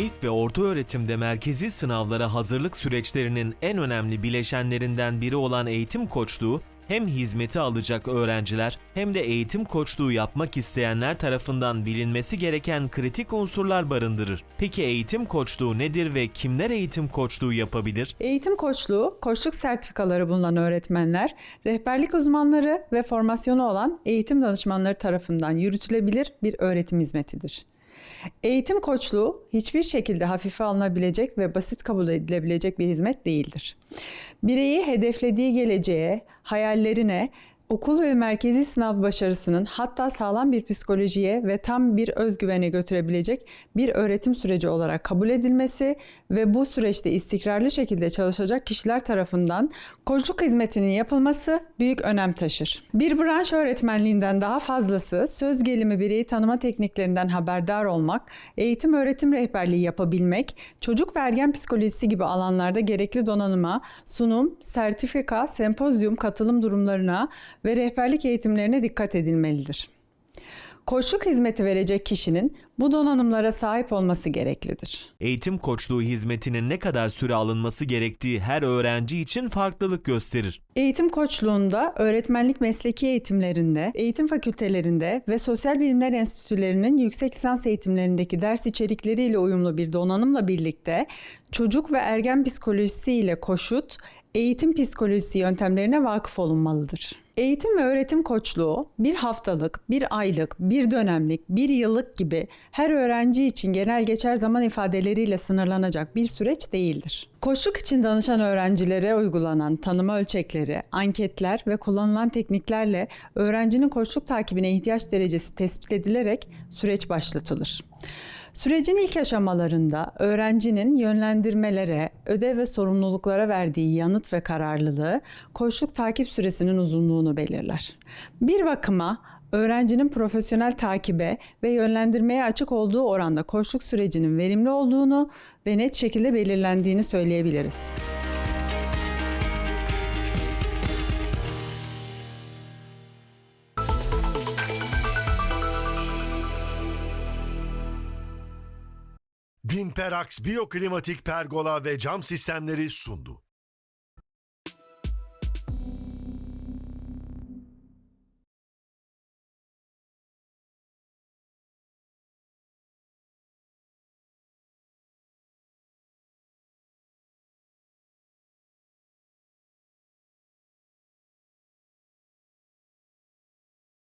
İlk ve orta öğretimde merkezi sınavlara hazırlık süreçlerinin en önemli bileşenlerinden biri olan eğitim koçluğu, hem hizmeti alacak öğrenciler hem de eğitim koçluğu yapmak isteyenler tarafından bilinmesi gereken kritik unsurlar barındırır. Peki eğitim koçluğu nedir ve kimler eğitim koçluğu yapabilir? Eğitim koçluğu, koçluk sertifikaları bulunan öğretmenler, rehberlik uzmanları ve formasyonu olan eğitim danışmanları tarafından yürütülebilir bir öğretim hizmetidir. Eğitim koçluğu hiçbir şekilde hafife alınabilecek ve basit kabul edilebilecek bir hizmet değildir. Bireyi hedeflediği geleceğe, hayallerine, okul ve merkezi sınav başarısının hatta sağlam bir psikolojiye ve tam bir özgüvene götürebilecek bir öğretim süreci olarak kabul edilmesi ve bu süreçte istikrarlı şekilde çalışacak kişiler tarafından koçluk hizmetinin yapılması büyük önem taşır. Bir branş öğretmenliğinden daha fazlası söz gelimi bireyi tanıma tekniklerinden haberdar olmak, eğitim öğretim rehberliği yapabilmek, çocuk ve ergen psikolojisi gibi alanlarda gerekli donanıma, sunum, sertifika, sempozyum katılım durumlarına ve rehberlik eğitimlerine dikkat edilmelidir. Koçluk hizmeti verecek kişinin bu donanımlara sahip olması gereklidir. Eğitim koçluğu hizmetinin ne kadar süre alınması gerektiği her öğrenci için farklılık gösterir. Eğitim koçluğunda öğretmenlik mesleki eğitimlerinde, eğitim fakültelerinde ve sosyal bilimler enstitülerinin yüksek lisans eğitimlerindeki ders içerikleriyle uyumlu bir donanımla birlikte çocuk ve ergen psikolojisi ile koşut, eğitim psikolojisi yöntemlerine vakıf olunmalıdır. Eğitim ve öğretim koçluğu bir haftalık, bir aylık, bir dönemlik, bir yıllık gibi her öğrenci için genel geçer zaman ifadeleriyle sınırlanacak bir süreç değildir. Koçluk için danışan öğrencilere uygulanan tanıma ölçekleri, anketler ve kullanılan tekniklerle öğrencinin koçluk takibine ihtiyaç derecesi tespit edilerek süreç başlatılır. Sürecin ilk aşamalarında öğrencinin yönlendirmelere, ödev ve sorumluluklara verdiği yanıt ve kararlılığı koçluk takip süresinin uzunluğunu belirler. Bir bakıma öğrencinin profesyonel takibe ve yönlendirmeye açık olduğu oranda koçluk sürecinin verimli olduğunu ve net şekilde belirlendiğini söyleyebiliriz. Vinperax Biyoklimatik Pergola ve Cam Sistemleri sundu.